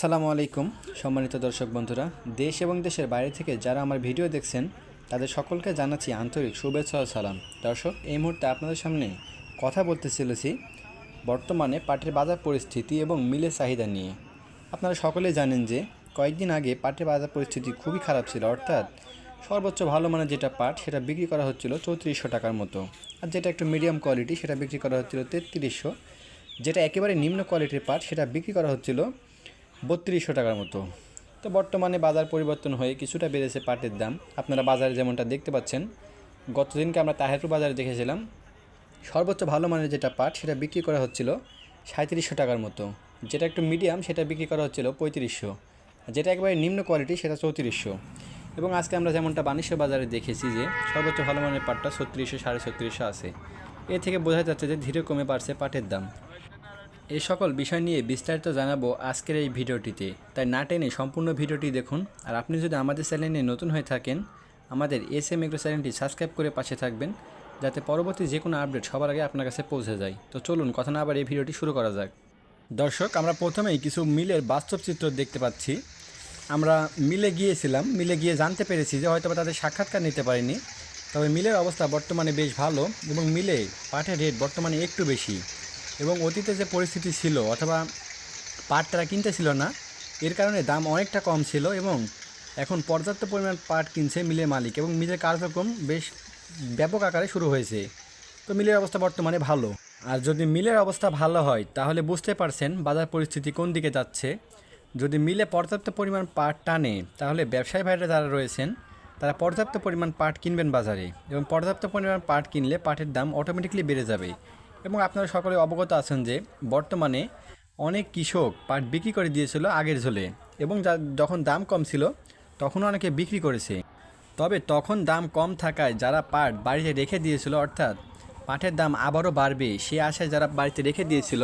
আসসালামু আলাইকুম, সম্মানিত দর্শক বন্ধুরা। দেশ এবং দেশের বাইরে থেকে যারা আমার ভিডিও দেখছেন, তাদের সকলকে জানাচ্ছি আন্তরিক শুভেচ্ছা সালাম। দর্শক, এই মুহূর্তে আপনাদের সামনে কথা বলতে চলেছি বর্তমানে পাটের বাজার পরিস্থিতি এবং মিলের চাহিদা নিয়ে। আপনারা সকলেই জানেন যে, কয়েকদিন আগে পাটের বাজার পরিস্থিতি খুবই খারাপ ছিল, অর্থাৎ সর্বোচ্চ ভালো মানের যেটা পাট, সেটা বিক্রি করা হচ্ছিল চৌত্রিশশো টাকার মতো। আর যেটা একটু মিডিয়াম কোয়ালিটি সেটা বিক্রি করা হচ্ছিল তেত্রিশশো। যেটা একেবারে নিম্ন কোয়ালিটির পাট, সেটা বিক্রি করা হচ্ছিল বত্রিশশো টাকার মতো। তো বর্তমানে বাজার পরিবর্তন হয়ে কিছুটা বেড়েছে পাটের দাম। আপনারা বাজারে যেমনটা দেখতে পাচ্ছেন, গতদিনকে আমরা তাহেরপুর বাজারে দেখেছিলাম, সর্বোচ্চ ভালো মানের যেটা পাট, সেটা বিক্রি করা হচ্ছিল সাঁত্রিশশো টাকার মতো। যেটা একটু মিডিয়াম সেটা বিক্রি করা হচ্ছিল পঁয়ত্রিশশো। যেটা একেবারে নিম্ন কোয়ালিটি সেটা চৌত্রিশশো। এবং আজকে আমরা যেমনটা বাণিজ্য বাজারে দেখেছি যে, সর্বোচ্চ ভালো মানের পাটটা ছত্রিশশো সাড়ে ছত্রিশশো আছে। এ থেকে বোঝা যাচ্ছে যে ধীরে কমে বাড়ছে পাটের দাম। এই সকল বিষয় নিয়ে বিস্তারিত জানাব আজকের এই ভিডিওটিতে। তাই না টেনে সম্পূর্ণ ভিডিওটি দেখুন। আর আপনি যদি আমাদের চ্যানেলে নতুন হয়ে থাকেন, আমাদের এস এম এগ্রো চ্যানেলটি সাবস্ক্রাইব করে পাশে থাকবেন, যাতে পরবর্তী যে কোনো আপডেট সবার আগে আপনার কাছে পৌঁছে যায়। তো চলুন কথা না আবার এই ভিডিওটি শুরু করা যাক। দর্শক, আমরা প্রথমেই কিছু মিলের বাস্তব চিত্র দেখতে পাচ্ছি। আমরা মিলে গিয়েছিলাম। মিলে গিয়ে জানতে পেরেছি যে হয়তো তাদের সাক্ষাৎকার নিতে পারিনি। তবে মিলের অবস্থা বর্তমানে বেশ ভালো এবং মিলে পাটের রেট বর্তমানে একটু বেশি। এবং অতীতে যে পরিস্থিতি ছিল অথবা পাট তারা কিনতেছিল না, এর কারণে দাম অনেকটা কম ছিল এবং এখন পর্যাপ্ত পরিমাণ পাট কিনছে মিলের মালিক এবং মিলের কার্যক্রম বেশ ব্যাপক আকারে শুরু হয়েছে। তো মিলের অবস্থা বর্তমানে ভালো। আর যদি মিলের অবস্থা ভালো হয়, তাহলে বুঝতে পারছেন বাজার পরিস্থিতি কোন দিকে যাচ্ছে। যদি মিলে পর্যাপ্ত পরিমাণ পাট টানে, তাহলে ব্যবসায়ী ভাইরা যারা রয়েছেন, তারা পর্যাপ্ত পরিমাণ পাট কিনবেন বাজারে এবং পর্যাপ্ত পরিমাণ পাট কিনলে পাটের দাম অটোমেটিকলি বেড়ে যাবে। এবং আপনারা সকলে অবগত আছেন যে বর্তমানে অনেক কৃষক পাট বিক্রি করে দিয়েছিল আগের ঝোলে এবং যখন দাম কম ছিল তখনও অনেকে বিক্রি করেছে। তবে তখন দাম কম থাকায় যারা পাট বাড়িতে রেখে দিয়েছিল, অর্থাৎ পাটের দাম আবারও বাড়বে সে আশায় যারা বাড়িতে রেখে দিয়েছিল,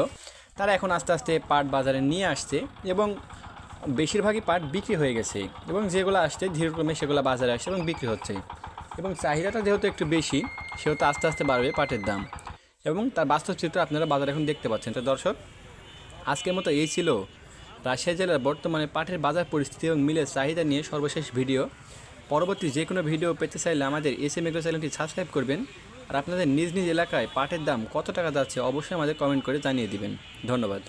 তারা এখন আস্তে আস্তে পাট বাজারে নিয়ে আসছে এবং বেশিরভাগই পাট বিক্রি হয়ে গেছে এবং যেগুলো আসছে ধীরক্রমে সেগুলো বাজারে আসছে এবং বিক্রি হচ্ছে। এবং চাহিদাটা যেহেতু একটু বেশি, সেহেতু আস্তে আস্তে বাড়বে পাটের দাম। এবং তার বাস্তব চিত্র আপনারা বাজারে এখন দেখতে পাচ্ছেন। তো দর্শক, আজকের মতো এই ছিল রাশিয়া জেলার বর্তমানে পাটের বাজার পরিস্থিতি এবং মিলের চাহিদা নিয়ে সর্বশেষ ভিডিও। পরবর্তী যে কোনো ভিডিও পেতে চাইলে আমাদের এস এম এগ্রো চ্যানেলটি সাবস্ক্রাইব করবেন আর আপনাদের নিজ নিজ এলাকায় পাটের দাম কত টাকা যাচ্ছে অবশ্যই আমাদের কমেন্ট করে জানিয়ে দিবেন। ধন্যবাদ।